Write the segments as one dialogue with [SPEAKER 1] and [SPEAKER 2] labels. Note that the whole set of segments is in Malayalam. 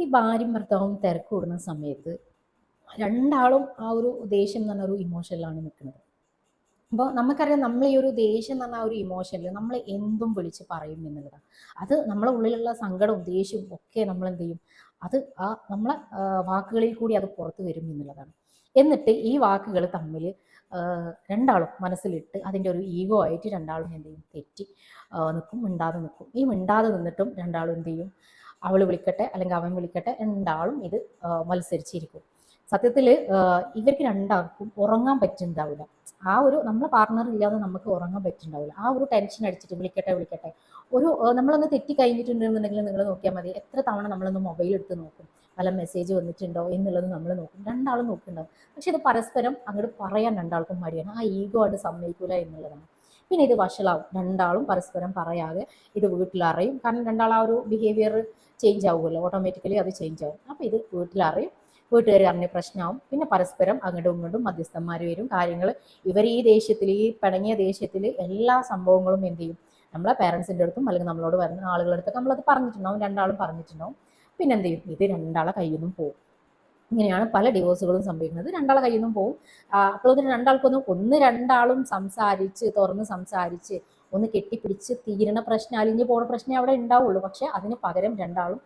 [SPEAKER 1] ഈ ഭാര്യയും ഭർത്താവും തിരക്ക് കൂടുന്ന സമയത്ത് രണ്ടാളും ആ ഒരു ദേഷ്യം എന്ന് പറഞ്ഞ ഒരു ഇമോഷനിലാണ് നിൽക്കുന്നത്. അപ്പോൾ നമുക്കറിയാം നമ്മൾ ഈ ഒരു ദേഷ്യം എന്ന് പറഞ്ഞ ആ ഒരു ഇമോഷനിൽ നമ്മൾ എന്തും വിളിച്ച് പറയും എന്നുള്ളതാണ്. അത് നമ്മളെ ഉള്ളിലുള്ള സങ്കടവും ദേഷ്യവും ഒക്കെ നമ്മൾ എന്ത് ചെയ്യും? അത് ആ നമ്മളെ വാക്കുകളിൽ കൂടി അത് പുറത്തു വരും എന്നുള്ളതാണ്. എന്നിട്ട് ഈ വാക്കുകൾ തമ്മിൽ രണ്ടാളും മനസ്സിലിട്ട് അതിന്റെ ഒരു ഈഗോ ആയിട്ട് രണ്ടാളും എന്ത് ചെയ്യും? തെറ്റി നിൽക്കും മിണ്ടാതെ നിൽക്കും ഈ മിണ്ടാതെ നിന്നിട്ടും രണ്ടാളും എന്ത് ചെയ്യും? അവൾ വിളിക്കട്ടെ അല്ലെങ്കിൽ അവൻ വിളിക്കട്ടെ രണ്ടാളും ഇത് മത്സരിച്ചിരിക്കും. സത്യത്തിൽ ഇവർക്ക് രണ്ടാൾക്കും ഉറങ്ങാൻ പറ്റുന്നുണ്ടാവില്ല. ആ ഒരു നമ്മളെ പാർട്ണർ ഇല്ലാതെ നമുക്ക് ഉറങ്ങാൻ പറ്റുന്നുണ്ടാവില്ല. ആ ഒരു ടെൻഷൻ അടിച്ചിട്ട് വിളിക്കട്ടെ വിളിക്കട്ടെ. ഒരു നമ്മളൊന്ന് തെറ്റി കഴിഞ്ഞിട്ടുണ്ടെന്നുണ്ടെങ്കിൽ നിങ്ങൾ നോക്കിയാൽ മതി. എത്ര തവണ നമ്മളൊന്ന് മൊബൈൽ എടുത്ത് നോക്കും. പല മെസ്സേജ് വന്നിട്ടുണ്ടോ എന്നുള്ളത് നമ്മൾ നോക്കും. രണ്ടാളും നോക്കുന്നുണ്ടാവും. പക്ഷെ ഇത് പരസ്പരം അങ്ങോട്ട് പറയാൻ രണ്ടാൾക്കും മടിയാണ്. ആ ഈഗോ ആയിട്ട് സമ്മതിക്കൂല എന്നുള്ളതാണ്. പിന്നെ ഇത് വഷളാവും. രണ്ടാളും പരസ്പരം പറയാതെ ഇത് വീട്ടിലറിയും. കാരണം രണ്ടാൾ ആ ഒരു ബിഹേവിയർ ചേഞ്ച് ആവുമല്ലോ. ഓട്ടോമാറ്റിക്കലി അത് ചേഞ്ച് ആവും. അപ്പോൾ ഇത് വീട്ടിലറിയും. വീട്ടുകാർ അറിഞ്ഞ പ്രശ്നമാവും പിന്നെ പരസ്പരം അങ്ങോട്ടും ഇങ്ങോട്ടും മധ്യസ്ഥന്മാർ വരും. കാര്യങ്ങൾ ഇവർ ഈ ദേഷ്യത്തിൽ ഈ പിണങ്ങിയ ദേഷ്യത്തിൽ എല്ലാ സംഭവങ്ങളും എന്ത് ചെയ്യും? നമ്മളെ പേരൻസിന്റെ അടുത്തും അല്ലെങ്കിൽ നമ്മളോട് വരുന്ന ആളുകളുടെ അടുത്തൊക്കെ നമ്മളത് പറഞ്ഞിട്ടുണ്ടാവും. രണ്ടാളും പറഞ്ഞിട്ടുണ്ടാവും. പിന്നെ എന്ത് ചെയ്യും? ഇത് രണ്ടാളെ കയ്യിൽ നിന്നും പോകും. ഇങ്ങനെയാണ് പല ഡിവോഴ്സുകളും സംഭവിക്കുന്നത്. രണ്ടാളെ കയ്യിൽ നിന്നും പോവും. അപ്പോൾ ഇതിന് രണ്ടാൾക്കൊന്നും ഒന്ന് രണ്ടാളും സംസാരിച്ച് തുറന്ന് സംസാരിച്ച് ഒന്ന് കെട്ടിപ്പിടിച്ച് തീരണ പ്രശ്നം അലിഞ്ഞു പോണ പ്രശ്നം അവിടെ ഉണ്ടാവുള്ളൂ. പക്ഷെ അതിന് പകരം രണ്ടാളും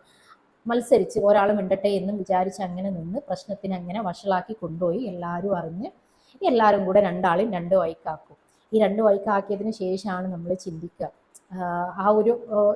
[SPEAKER 1] മത്സരിച്ച് ഒരാൾ മിണ്ടട്ടെ എന്നും വിചാരിച്ച് അങ്ങനെ നിന്ന് പ്രശ്നത്തിന് അങ്ങനെ വഷളാക്കി കൊണ്ടുപോയി. എല്ലാവരും അറിഞ്ഞ് എല്ലാവരും കൂടെ രണ്ടാളും രണ്ട് വൈക്കാക്കും ഈ രണ്ട് വൈക്കാക്കിയതിന് ശേഷമാണ് നമ്മൾ ചിന്തിക്കുക. ആ ഒരു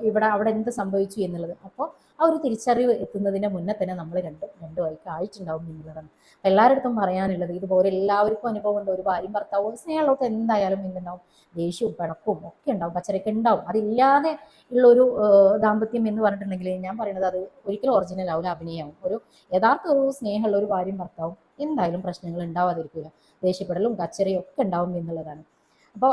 [SPEAKER 1] ഇവിടെ അവിടെ എന്ത് സംഭവിച്ചു എന്നുള്ളത്. അപ്പോൾ ആ ഒരു തിരിച്ചറിവ് എത്തുന്നതിന് മുന്നേ തന്നെ നമ്മൾ രണ്ട് രണ്ട് വൈക്ക് ആയിട്ടുണ്ടാവും എന്നുള്ളതാണ് അപ്പം എല്ലാവരുടെ പറയാനുള്ളത് ഇതുപോലെ എല്ലാവർക്കും അനുഭവം ഉണ്ട് ഒരു ഭാര്യയും ഭർത്താവും സ്നേഹമുള്ളവർക്ക് എന്തായാലും എന്തുണ്ടാവും ദേഷ്യവും പിണക്കവും ഒക്കെ ഉണ്ടാവും. പച്ചരക്ക് ഉണ്ടാവും. അതില്ലാതെ ഉള്ളൊരു ഒരു ദാമ്പത്യം എന്ന് പറഞ്ഞിട്ടുണ്ടെങ്കിൽ ഞാൻ പറയുന്നത് അത് ഒരിക്കലും ഒറിജിനൽ ആവില്ല അഭിനയമാവും ഒരു യഥാർത്ഥ ഒരു സ്നേഹമുള്ള ഒരു ഭാര്യയും ഭർത്താവും എന്തായാലും പ്രശ്നങ്ങൾ ഉണ്ടാവാതിരിക്കില്ല ദേഷ്യപ്പെടലും കച്ചറയും ഒക്കെ ഉണ്ടാവും എന്നുള്ളതാണ്. അപ്പോൾ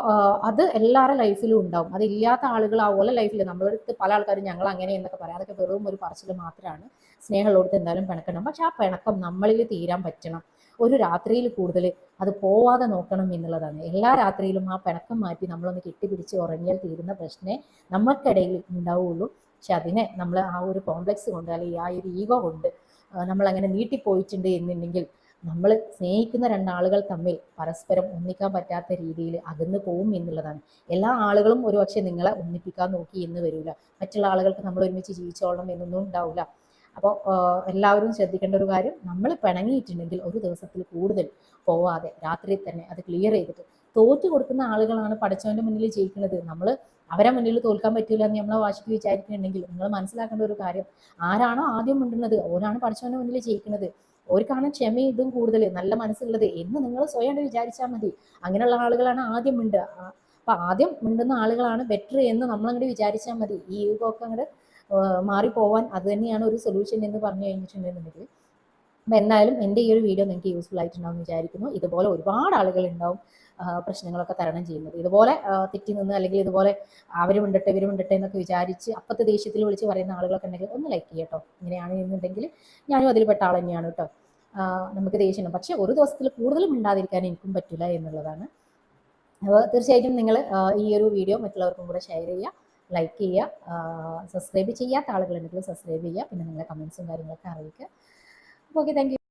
[SPEAKER 1] അത് എല്ലാവരുടെ ലൈഫിലും ഉണ്ടാവും. അതില്ലാത്ത ആളുകൾ ഓല ലൈഫിൽ നമ്മളടുത്ത് പല ആൾക്കാരും ഞങ്ങൾ അങ്ങനെ എന്നൊക്കെ പറയാം. അതൊക്കെ വെറും ഒരു പറച്ചിൽ മാത്രമാണ്. സ്നേഹമുള്ളടത്ത് എന്തായാലും പിണക്കണം. പക്ഷെ ആ പിണക്കം നമ്മളിൽ തീരാൻ പറ്റണം. ഒരു രാത്രിയിൽ കൂടുതൽ അത് പോവാതെ നോക്കണം എന്നുള്ളതാണ്. എല്ലാ രാത്രിയിലും ആ പിണക്കം മാറ്റി നമ്മളൊന്ന് കെട്ടിപ്പിടിച്ച് ഉറങ്ങിയാൽ തീരുന്ന പ്രശ്നമേ നമുക്കിടയിൽ ഉണ്ടാവുള്ളൂ. പക്ഷെ അതിനെ നമ്മൾ ആ ഒരു കോംപ്ലക്സ് കൊണ്ട് അല്ലെങ്കിൽ ആ ഒരു ഈഗോ കൊണ്ട് നമ്മൾ അങ്ങനെ നീട്ടിപ്പോയിട്ടുണ്ട് എന്നുണ്ടെങ്കിൽ നമ്മൾ സ്നേഹിക്കുന്ന രണ്ടാളുകൾ തമ്മിൽ പരസ്പരം ഒന്നിക്കാൻ പറ്റാത്ത രീതിയിൽ അകന്നു പോവും എന്നുള്ളതാണ്. എല്ലാ ആളുകളും ഒരുപക്ഷെ നിങ്ങളെ ഒന്നിപ്പിക്കാൻ നോക്കി എന്ന് വരില്ല മറ്റുള്ള ആളുകൾക്ക് നമ്മൾ ഒരുമിച്ച് ജീവിച്ചോളണം എന്നൊന്നും ഉണ്ടാവില്ല അപ്പോൾ എല്ലാവരും ശ്രദ്ധിക്കേണ്ട ഒരു കാര്യം നമ്മൾ പിണങ്ങിയിട്ടുണ്ടെങ്കിൽ ഒരു ദിവസത്തിൽ കൂടുതൽ പോവാതെ രാത്രി തന്നെ അത് ക്ലിയർ ചെയ്തിട്ട് തോറ്റു കൊടുക്കുന്ന ആളുകളാണ് പഠിച്ചവന്റെ മുന്നിൽ ജയിക്കുന്നത്. നമ്മൾ അവരെ മുന്നിൽ തോൽക്കാൻ പറ്റില്ല എന്ന് നമ്മളെ വാശിക്ക് വിചാരിക്കുന്നുണ്ടെങ്കിൽ നിങ്ങൾ മനസ്സിലാക്കേണ്ട ഒരു കാര്യം ആരാണോ ആദ്യം മിണ്ടുന്നത്? ഓരാണ് പഠിച്ചവന്റെ മുന്നിൽ ജയിക്കുന്നത്. ഓർക്കാണ് ക്ഷമ ഇതും കൂടുതൽ. നല്ല മനസ്സുള്ളത്. എന്ന് നിങ്ങൾ സ്വയം വിചാരിച്ചാൽ മതി. അങ്ങനെയുള്ള ആളുകളാണ് ആദ്യം മിണ്ടുക അപ്പൊ ആദ്യം മിണ്ടുന്ന ആളുകളാണ് ബെറ്റർ എന്ന് നമ്മളങ്ങോട്ട് വിചാരിച്ചാൽ മതി. ഈ യുഗമൊക്കെ അങ്ങോട്ട് മാറിപ്പോവാൻ അത് തന്നെയാണ് ഒരു സൊല്യൂഷൻ എന്ന് പറഞ്ഞു കഴിഞ്ഞിട്ടുണ്ടെന്നുണ്ടെങ്കിൽ. അപ്പം എന്തായാലും എന്റെ ഈ ഒരു വീഡിയോ നിങ്ങൾക്ക് യൂസ്ഫുൾ ആയിട്ടുണ്ടാവും എന്ന് വിചാരിക്കുന്നു. ഇതുപോലെ ഒരുപാട് ആളുകൾ ഉണ്ടാവും പ്രശ്നങ്ങളൊക്കെ തരണം ചെയ്യുന്നത്. ഇതുപോലെ തെറ്റി നിന്ന് അല്ലെങ്കിൽ ഇതുപോലെ അവർ മിണ്ടട്ടെ ഇവർ മിണ്ടട്ടെ എന്നൊക്കെ വിചാരിച്ച് അപ്പത്തെ ദേഷ്യത്തിൽ വിളിച്ച് പറയുന്ന ആളുകളൊക്കെ ഉണ്ടെങ്കിൽ ഒന്ന് ലൈക്ക് ചെയ്യട്ടോ ഇങ്ങനെയാണ് എന്നുണ്ടെങ്കിൽ ഞാനും അതിൽപ്പെട്ട ആൾ തന്നെയാണ് കേട്ടോ നമുക്ക് ദേഷ്യം പക്ഷെ ഒരു ദിവസത്തിൽ കൂടുതൽ മിണ്ടാതിരിക്കാൻ എനിക്കും പറ്റില്ല എന്നുള്ളതാണ്. അപ്പോൾ തീർച്ചയായിട്ടും നിങ്ങൾ ഈ ഒരു വീഡിയോ മറ്റുള്ളവർക്കും കൂടെ ഷെയർ ചെയ്യുക ലൈക്ക് ചെയ്യുക സബ്സ്ക്രൈബ് ചെയ്യാത്ത ആളുകളുണ്ടെങ്കിൽ സബ്സ്ക്രൈബ് ചെയ്യുക പിന്നെ നിങ്ങളുടെ കമൻസും കാര്യങ്ങളൊക്കെ അറിയിക്കുക. Okay thank